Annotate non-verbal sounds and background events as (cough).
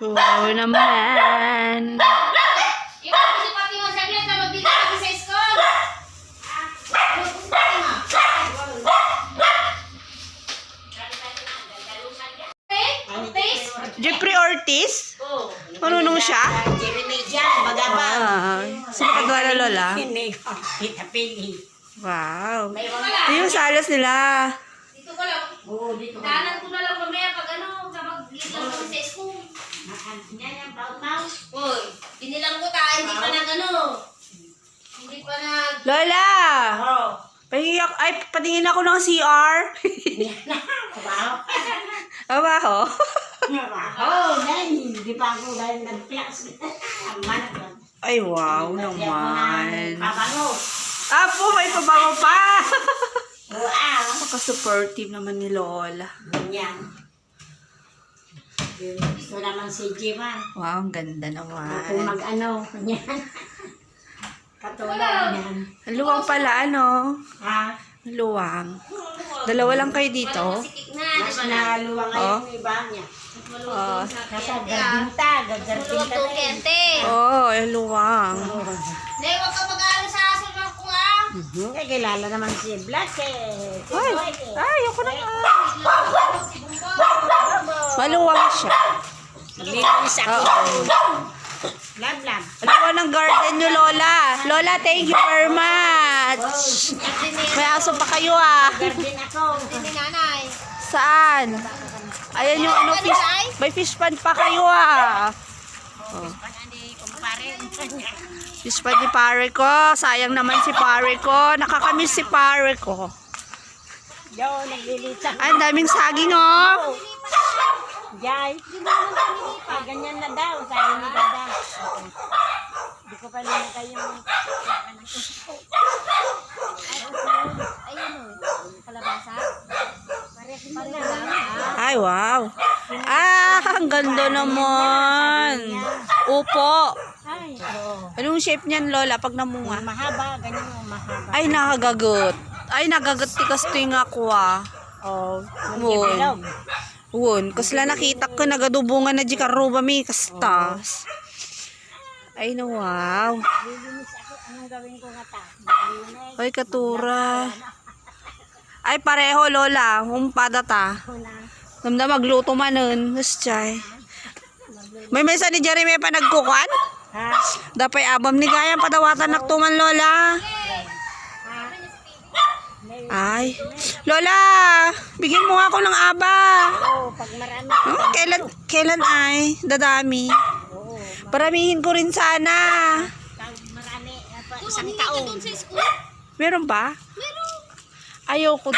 Wow naman. Jeffrey Ortiz? Oh. Marunong siya? Jeremy dyan, magabang. Ah, sino pagwala lola? Hindi ko pinapili. Wow. Ka. Ito yung salas nila. Oo, dito ka. Daanan ko na lang mamaya pag ano, kapag dito lang kami sa school. Yan yung proud mouth. Uy, binilang ko ta, hindi pa nag ano. Hindi pa nag... Lola! Oo. Pahingi ako, ay, patingin ako ng CR. Wow. Aba ho? Wow, dahil hindi pa ako dahil lang. Ay, wow naman. Pabango. Apo, may pabango pa. (laughs) Wow. Napaka-supportive naman ni Lola. Ganyan. Gusto naman si Jima. Wow, ang ganda Kung naman. mag-ano, ganyan. Katulad niyan. Ang luwang pala, ano? Ha? Ang luwang. Dalawa lang kayo dito? Mas ba na? naluwa Oh. ngayon yung iba niya. Oh. Maluwag garbinta to, na yun. kente. Oh, ang luwang. Hindi, huwag ka mag-ano sa aso ng ko ah. Mhm, eh, kilala naman si Black eh. Si Ay, eh. ay, ako na nga. Maluwang siya. Nabibinis ako. Lab, lab. Ang luwang ng garden nyo, Lola. Lola, thank you very much. May aso pa kayo, ah. Garden ako. Hindi nanay. Saan? Ayan yung ano, fish, may fish pan pa kayo, ah. Kumpare. Fish pan ni pare ko. Sayang naman si pare ko. Nakakamiss si pare ko. Yo, naglilita. Ay, ang daming saging, oh. Jai. Ah, ganyan na daw. Sabi ni Dada. Hindi ko pa naman kayong... Ayun o. Kalabasa. Ay, wow. Ah, (laughs) ang ganda naman. Upo. Ay, oo. Anong shape niyan, Lola, pag namunga? Mahaba, ganyan yung mahaba. Ay, nakagagot. Ay, nagagat tikas ting ako, ah. Oh, Wow. bilog. Won, kasla nakita ko nagadubungan na di karuba mi kastas. Ay na wow. Anong gawin ko nga ta? Ay katura. Ay pareho lola, humpada ta. Ako na. Namda magluto manon, gustyay. May mesa ni Jeremy pa nagkukan? Ha? Dapay abam ni gayang padawatan naktuman lola. May... Ay, lola, bigyan mo ako ng aba. Oo, pag marami. Hmm, kailan, kailan ay? Dadami. Oo. Paramihin ko rin sana. Marami. pa- Isang taon. Sa? Meron ba? Meron. Ayoko